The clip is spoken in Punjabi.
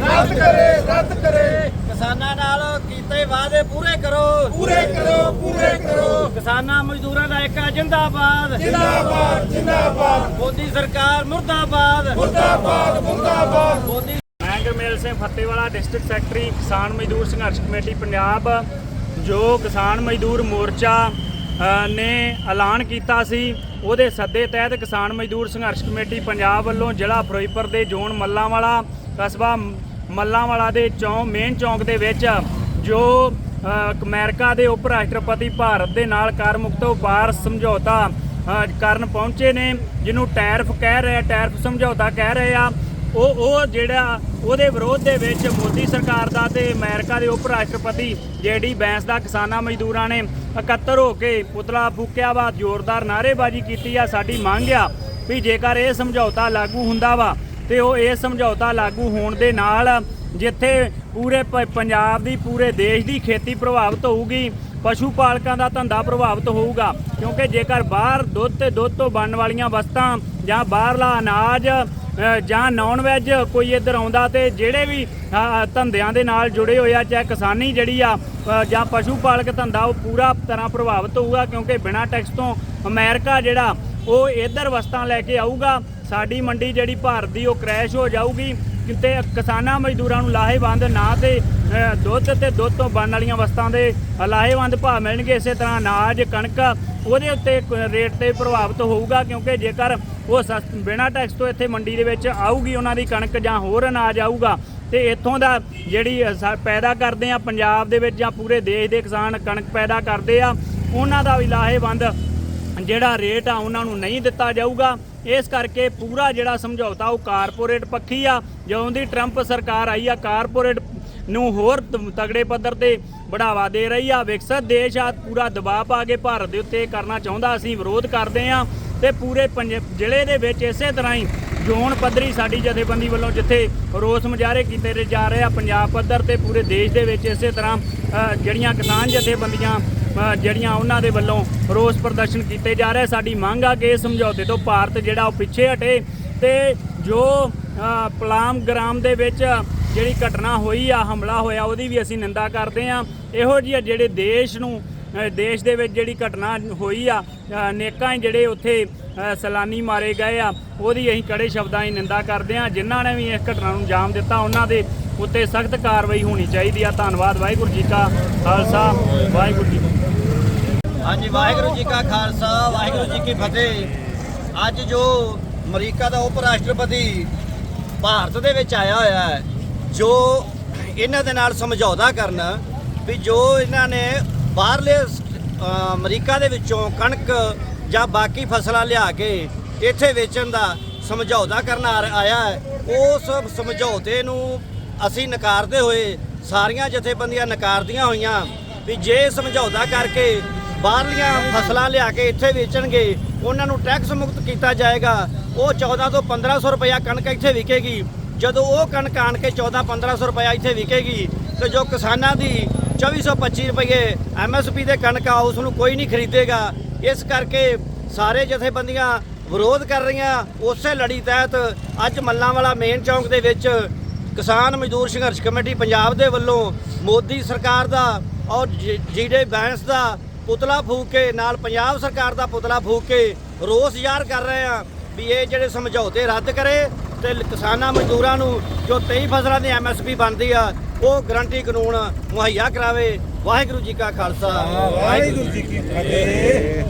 ਰੱਦ ਕਰੇ ਰੱਦ ਕਰੇ। ਕਿਸਾਨਾਂ ਨਾਲ ਕੀਤੇ ਵਾਅਦੇ ਪੂਰੇ ਕਰੋ। ਪੂਰੇ ਕਰੋ ਪੂਰੇ ਕਰੋ। ਕਿਸਾਨਾਂ ਮਜ਼ਦੂਰਾਂ ਦਾ ਇੱਕ ਜਿੰਦਾਬਾਦ। ਜਿੰਦਾਬਾਦ ਜਿੰਦਾਬਾਦ। ਮੋਦੀ ਸਰਕਾਰ ਮੁਰਦਾਬਾਦ। ਮੁਰਦਾਬਾਦ ਮੁਰਦਾਬਾਦ। ਮੋਦੀ ਮੈਂ ਗੁਰਮੇਲ ਸਿੰਘ ਫੱਤੇਵਾਲਾ ਡਿਸਟ੍ਰਿਕਟ ਸੈਕਟਰੀ ਕਿਸਾਨ ਮਜ਼ਦੂਰ ਸੰਘਰਸ਼ ਕਮੇਟੀ ਪੰਜਾਬ ਜੋ ਕਿਸਾਨ ਮਜ਼ਦੂਰ ਮੋਰਚਾ ਨੇ ਐਲਾਨ ਕੀਤਾ ਸੀ ਉਹਦੇ ਸੱਦੇ ਤਹਿਤ ਕਿਸਾਨ ਮਜ਼ਦੂਰ ਸੰਘਰਸ਼ ਕਮੇਟੀ ਪੰਜਾਬ ਵੱਲੋਂ ਜ਼ਿਲ੍ਹਾ ਫਿਰੋਜ਼ਪੁਰ ਦੇ ਜ਼ੋਨ ਮੱਲਾਂਵਾਲਾ ਕਸਬਾ ਮੱਲਾਂਵਾਲਾ ਦੇ ਚੌਂ ਮੇਨ ਚੌਂਕ ਦੇ ਵਿੱਚ ਜੋ ਅ, ਅਮਰੀਕਾ ਦੇ ਉਪ ਰਾਸ਼ਟਰਪਤੀ ਭਾਰਤ ਦੇ ਨਾਲ ਕਰ ਮੁਕਤ ਵਪਾਰ ਸਮਝੌਤਾ ਕਰਨ ਪਹੁੰਚੇ ਨੇ ਜਿਹਨੂੰ ਟੈਰਫ ਕਹਿ ਰਹੇ ਆ ਟੈਰਫ ਸਮਝੌਤਾ ਕਹਿ ਰਹੇ ਆ ਉਹ ਉਹ ਜਿਹੜਾ ਉਹਦੇ ਵਿਰੋਧ ਦੇ ਵਿੱਚ ਮੋਦੀ ਸਰਕਾਰ ਦਾ ਤੇ ਅਮਰੀਕਾ ਦੇ ਉਪ ਰਾਸ਼ਟਰਪਤੀ ਜੇਡੀ ਬੈਂਸ ਦਾ ਕਿਸਾਨਾਂ ਮਜ਼ਦੂਰਾਂ ਨੇ ਇਕੱਤਰ ਹੋ ਕੇ ਪੁਤਲਾ ਫੂਕਿਆ ਵਾ ਜ਼ੋਰਦਾਰ ਨਾਅਰੇਬਾਜ਼ੀ ਕੀਤੀ ਆ ਸਾਡੀ ਮੰਗ ਆ ਵੀ ਜੇਕਰ ਇਹ ਸਮਝੌਤਾ ਲਾਗੂ ਹੁੰਦਾ ਵਾ ਤੇ ਉਹ ਇਹ ਸਮਝੌਤਾ ਲਾਗੂ ਹੋਣ ਦੇ ਨਾਲ ਜਿੱਥੇ ਪੂਰੇ ਪ- ਪੰਜਾਬ ਦੀ, ਪੂਰੇ ਦੇਸ਼ ਦੀ ਖੇਤੀ ਪ੍ਰਭਾਵਿਤ ਹੋਊਗੀ, ਪਸ਼ੂ ਪਾਲਕਾਂ ਦਾ ਧੰਦਾ ਪ੍ਰਭਾਵਿਤ ਹੋਊਗਾ। ਕਿਉਂਕਿ ਜੇਕਰ ਬਾਹਰ ਦੁੱਧ ਤੇ ਦੁੱਧ ਤੋਂ ਬਣਨ ਵਾਲੀਆਂ ਵਸਤਾਂ ਜਾਂ ਬਾਹਰਲਾ ਅਨਾਜ ਜਾਂ ਨਾਨ ਵੈਜ ਕੋਈ ਇੱਧਰ ਆਉਂਦਾ ਤੇ ਜਿਹੜੇ ਵੀ ਧੰਦਿਆਂ ਦੇ ਨਾਲ ਜੁੜੇ ਹੋਏ ਆ, ਚਾਹੇ ਕਿਸਾਨੀ ਜਿਹੜੀ ਆ ਜਾਂ ਪਸ਼ੂ ਪਾਲਕ ਧੰਦਾ ਉਹ ਪੂਰਾ ਤਰ੍ਹਾਂ ਪ੍ਰਭਾਵਿਤ ਹੋਊਗਾ ਕਿਉਂਕਿ ਬਿਨਾਂ ਟੈਕਸ ਤੋਂ ਅਮਰੀਕਾ ਜਿਹੜਾ ਉਹ ਇੱਧਰ ਵਸਤਾਂ ਲੈ ਕੇ ਆਊਗਾ। ਸਾਡੀ ਮੰਡੀ ਜਿਹੜੀ ਭਾਰਤ ਦੀ ਉਹ ਕ੍ਰੈਸ਼ ਹੋ ਜਾਊਗੀ। ਕਿਤੇ ਕਿਸਾਨਾਂ ਮਜ਼ਦੂਰਾਂ ਨੂੰ ਲਾਹੇਵੰਦ ਨਾ ਤੇ ਦੁੱਧ ਤੇ ਦੁੱਧ ਤੋਂ ਬਣਨ ਵਾਲੀਆਂ ਵਸਤਾਂ ਦੇ ਲਾਹੇਵੰਦ ਭਾਅ ਮਿਲਣਗੇ ਇਸੇ ਤਰ੍ਹਾਂ ਅਨਾਜ, ਕਣਕ, ਉਹਦੇ ਉੱਤੇ ਰੇਟ ਤੇ ਪ੍ਰਭਾਵਿਤ ਹੋਊਗਾ ਕਿਉਂਕਿ ਜੇਕਰ ਉਹ ਸਸਤ ਬਿਨਾਂ ਟੈਕਸ ਤੋਂ ਇੱਥੇ ਮੰਡੀ ਦੇ ਵਿੱਚ ਆਊਗੀ, ਉਹਨਾਂ ਦੀ ਕਣਕ ਜਾਂ ਹੋਰ ਅਨਾਜ ਆਊਗਾ। ਤੇ ਇੱਥੋਂ ਦਾ ਜਿਹੜੀ ਪੈਦਾ ਕਰਦੇ ਆ ਪੰਜਾਬ ਦੇ ਵਿੱਚ ਜਾਂ ਪੂਰੇ ਦੇਸ਼ ਦੇ ਕਿਸਾਨ ਕਣਕ ਪੈਦਾ ਕਰਦੇ ਆ, ਉਹਨਾਂ ਦਾ ਵੀ ਲਾਹੇਵੰਦ ਜਿਹੜਾ ਰੇਟ ਆ ਉਹਨਾਂ ਨੂੰ ਨਹੀਂ ਦਿੱਤਾ ਜਾਊਗਾ। ਇਸ ਕਰਕੇ ਪੂਰਾ ਜਿਹੜਾ ਸਮਝੌਤਾ ਉਹ ਕਾਰਪੋਰੇਟ ਪੱਖੀ ਆ। ਜਦੋਂ ਦੀ ਟਰੰਪ ਸਰਕਾਰ ਆਈ ਆ, ਕਾਰਪੋਰੇਟ ਨੂੰ ਹੋਰ ਤ- ਤਗੜੇ ਪੱਧਰ ਤੇ ਬੜਾਵਾ ਦੇ ਰਹੀ ਆ। ਵਿਕਸਿਤ ਦੇਸ਼ ਆ, ਪੂਰਾ ਦਬਾਅ ਪਾ ਕੇ ਭਾਰਤ ਦੇ ਉੱਤੇ ਕਰਨਾ ਚਾਹੁੰਦਾ, ਅਸੀਂ ਵਿਰੋਧ ਕਰਦੇ ਆ। ਤੇ ਪੂਰੇ ਪੰਜ- ਜ਼ਿਲ੍ਹੇ ਦੇ ਵਿੱਚ ਇਸੇ ਤਰ੍ਹਾਂ ਹੀ ਜ਼ੋਨ ਪੱਧਰੀ ਸਾਡੀ ਜਥੇਬੰਦੀ ਵੱਲੋਂ ਜਿੱਥੇ ਰੋਸ ਮੁਜ਼ਾਹਰੇ ਕੀਤੇ ਜਾ ਰਹੇ ਆ, ਪੰਜਾਬ ਪੱਧਰ ਤੇ ਪੂਰੇ ਦੇਸ਼ ਦੇ ਵਿੱਚ ਇਸੇ ਤਰ੍ਹਾਂ ਜਿਹੜੀਆਂ ਕਿਸਾਨ ਜਥੇਬੰਦੀਆਂ ਜਿਹੜੀਆਂ ਉਹਨਾਂ ਦੇ ਵੱਲੋਂ ਰੋਸ ਪ੍ਰਦਰਸ਼ਨ ਕੀਤੇ ਜਾ ਰਹੇ ਸਾਡੀ ਮੰਗ ਆ ਕਿ ਇਸ ਸਮਝੌਤੇ ਤੋਂ ਭਾਰਤ ਜਿਹੜਾ ਉਹ ਪਿੱਛੇ ਹਟੇ ਤੇ ਜੋ ਪਲਾਮ ਗ੍ਰਾਮ ਦੇ ਵਿੱਚ ਜਿਹੜੀ ਘਟਨਾ ਹੋਈ ਆ ਹਮਲਾ ਹੋਇਆ ਉਹਦੀ ਵੀ ਅਸੀਂ ਨਿੰਦਾ ਕਰਦੇ ਆ। ਇਹੋ ਜਿਹੇ ਜਿਹੜੇ ਦੇਸ਼ ਨੂੰ ਦੇਸ਼ ਦੇ ਵਿੱਚ ਜਿਹੜੀ ਘਟਨਾ ਹੋਈ ਆ ਨੇਕਾਂ ਹੀ ਜਿਹੜੇ ਉੱਥੇ ਅ, ਸੈਲਾਨੀ ਮਾਰੇ ਗਏ ਆ ਉਹਦੀ ਅਸੀਂ ਕੜੇ ਸ਼ਬਦਾਂ 'ਚ ਨਿੰਦਾ ਕਰਦੇ ਆ। ਜਿਨ੍ਹਾਂ ਨੇ ਵੀ ਇਸ ਘਟਨਾ ਨੂੰ ਅੰਜਾਮ ਦਿੱਤਾ ਉਹਨਾਂ ਦੇ ਉੱਤੇ ਸਖਤ ਕਾਰਵਾਈ ਹੋਣੀ ਚਾਹੀਦੀ ਆ। ਧੰਨਵਾਦ ਵਾਹਿਗੁਰੂ ਜੀ ਕਾ ਖਾਲਸਾ ਵਾਹਿਗੁਰੂ ਜੀ ਹਾਂਜੀ, ਵਾਹਿਗੁਰੂ ਜੀ ਕਾ ਖਾਲਸਾ, ਵਾਹਿਗੁਰੂ ਜੀ ਕੀ ਫਤਿਹ। ਅੱਜ ਜੋ ਅਮਰੀਕਾ ਦਾ ਉਪ ਰਾਸ਼ਟਰਪਤੀ ਭਾਰਤ ਦੇ ਵਿੱਚ ਆਇਆ ਹੋਇਆ ਹੈ, ਜੋ ਇਹਨਾਂ ਦੇ ਨਾਲ ਸਮਝੌਤਾ ਕਰਨ ਵੀ ਜੋ ਇਹਨਾਂ ਨੇ ਬਾਹਰਲੇ ਅਮਰੀਕਾ ਦੇ ਵਿੱਚੋਂ ਕਣਕ ਜਾਂ ਬਾਕੀ ਫਸਲਾਂ ਲਿਆ ਕੇ ਇੱਥੇ ਵੇਚਣ ਦਾ ਸਮਝੌਤਾ ਕਰਨ ਆਇਆ ਹੈ, ਉਸ ਸਮਝੌਤੇ ਨੂੰ ਅਸੀਂ ਨਕਾਰਦੇ ਹੋਏ ਸਾਰੀਆਂ ਜਥੇਬੰਦੀਆਂ ਨਕਾਰਦੀਆਂ ਹੋਈਆਂ ਵੀ ਜੇ ਸਮਝੌਤਾ ਕਰਕੇ ਬਾਹਰਲੀਆਂ ਫਸਲਾਂ ਲਿਆ ਕੇ ਇੱਥੇ ਵੇਚਣਗੇ, ਉਹਨਾਂ ਨੂੰ ਟੈਕਸ ਮੁਕਤ ਕੀਤਾ ਜਾਏਗਾ। ਉਹ 14 ਤੋਂ 1500 ਰੁਪਇਆ ਕਣਕ ਇੱਥੇ ਵਿਕੇਗੀ। ਜਦੋਂ ਉਹ ਕਣਕ ਆਣ ਕੇ 14 1500 ਰੁਪਇਆ ਇੱਥੇ ਵਿਕੇਗੀ, ਤੇ ਜੋ ਕਿਸਾਨਾਂ ਦੀ 2425 ਰੁਪਏ ਐਮਐਸਪੀ ਦੇ ਕਣਕ ਆ, ਉਸ ਨੂੰ ਕੋਈ ਨਹੀਂ ਖਰੀਦੇਗਾ। ਇਸ ਕਰਕੇ ਸਾਰੇ ਜਥੇਬੰਦੀਆਂ ਵਿਰੋਧ ਕਰ ਰਹੀਆਂ। ਉਸੇ ਲੜੀ ਤਹਿਤ ਅੱਜ ਮੱਲਾਂਵਾਲਾ ਮੇਨ ਚੌਂਕ ਦੇ ਵਿੱਚ ਕਿਸਾਨ ਮਜ਼ਦੂਰ ਸੰਘਰਸ਼ ਕਮੇਟੀ ਪੰਜਾਬ ਦੇ ਵੱਲੋਂ ਮੋਦੀ ਸਰਕਾਰ ਦਾ ਔਰ ਜੀਡੇ ਬੈਂਸ ਦਾ ਪੁਤਲਾ ਫੂਕ ਕੇ, ਨਾਲ ਪੰਜਾਬ ਸਰਕਾਰ ਦਾ ਪੁਤਲਾ ਫੂਕ ਕੇ ਰੋਸ ਜ਼ਾਹਰ ਕਰ ਰਹੇ ਆ ਵੀ ਇਹ ਜਿਹੜੇ ਸਮਝੌਤੇ ਰੱਦ ਕਰੇ ਤੇ ਕਿਸਾਨਾਂ ਮਜ਼ਦੂਰਾਂ ਨੂੰ ਜੋ 23 ਫਸਲਾਂ ਦੀ ਐਮਐਸਪੀ ਬਣਦੀ ਆ, ਉਹ ਗਰੰਟੀ ਕਾਨੂੰਨ ਮੁਹੱਈਆ ਕਰਾਵੇ। ਵਾਹਿਗੁਰੂ ਜੀ ਕਾ ਖਾਲਸਾ। ਵਾਹਿਗੁਰੂ ਜੀ ਕੀ ਫਤਿਹ।